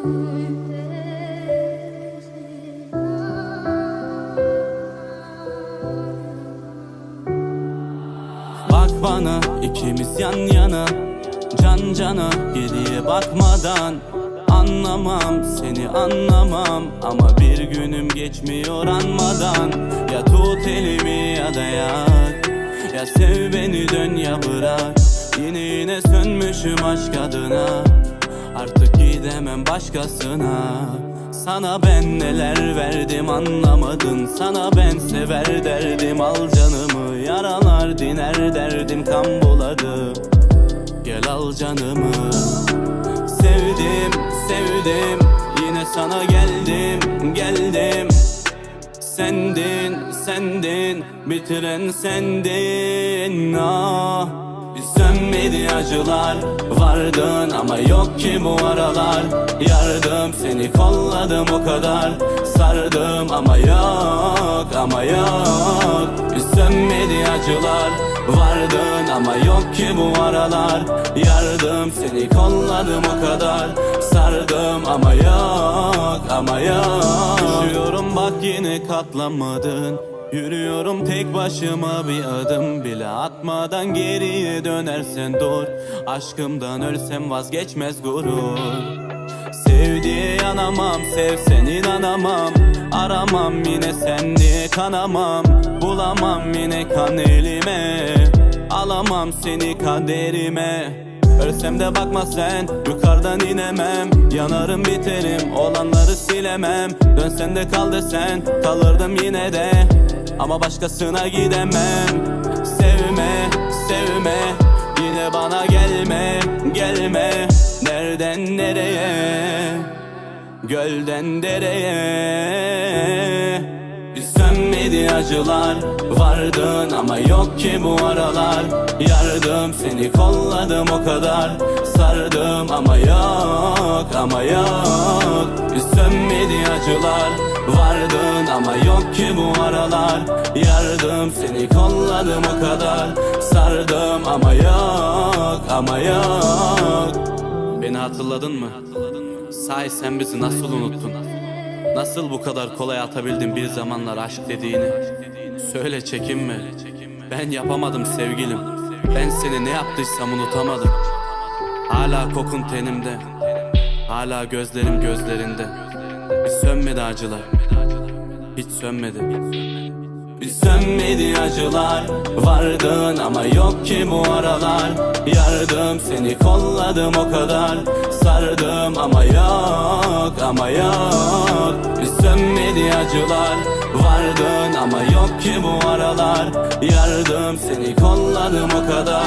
Bak bana ikimiz yan yana Can cana geriye bakmadan Anlamam seni anlamam. Ama bir günüm geçmiyor anmadan Ya tut elimi ya da yak. Ya sev beni dön ya bırak. Yine yine sönmüşüm aşk adına Artık gidemem başkasına. Sana ben neler verdim anlamadın. Sana ben sever derdim al canımı. Yaralar diner derdim kan buladı Gel al canımı. Sevdim sevdim. Yine sana geldim geldim. Sendin sendin. Bitiren sendin. Ah acılar Vardın ama yok ki bu aralar. Yardım seni kolladım o kadar. Sardım ama yok ama yok. Sönmedi acılar Vardın ama yok ki bu aralar. Yardım seni kolladım o kadar. Sardım ama yok ama yok. Düşüyorum bak yine katlanmadın Yürüyorum tek başıma bir adım bile atmadan geriye dönersen dur. Aşkımdan ölsem vazgeçmez gurur. Sev diye yanamam sevsen inanamam. Aramam yine sen diye kanamam. Bulamam yine kan elime. Alamam seni kaderime Ölsem de bakma sen yukarıdan inemem. Yanarım biterim olanları silemem. Dönsen de kal desen kalırdım yine de Ama başkasına gidemem. Sevme sevme. Yine bana gelme gelme. Nereden nereye? Gölden dereye. Sönmedi acılar. Vardın ama yok ki bu aralar. Yardım seni kolladım o kadar. Sardım ama yok ama yok Bir sönmedi acılar Vardın ama yok ki bu aralar Yardım seni kolladım o kadar Sardım ama yok ama yok Beni hatırladın mı? Sahi sen bizi nasıl unuttun? Nasıl bu kadar kolay atabildin bir zamanlar aşk dediğini? Söyle çekinme. Ben yapamadım sevgilim. Ben seni ne yaptıysam unutamadım. Hala kokun tenimde. Hala gözlerim gözlerinde. Bir sönmedi acılar. Hiç sönmedi. Bir sönmedi acılar. Vardın ama yok ki bu aralar. Yardım seni kolladım o kadar. Sardım ama yok ama yok. Bir sönmedi acılar. Vardın ama yok ki bu aralar. Yardım seni kolladım o kadar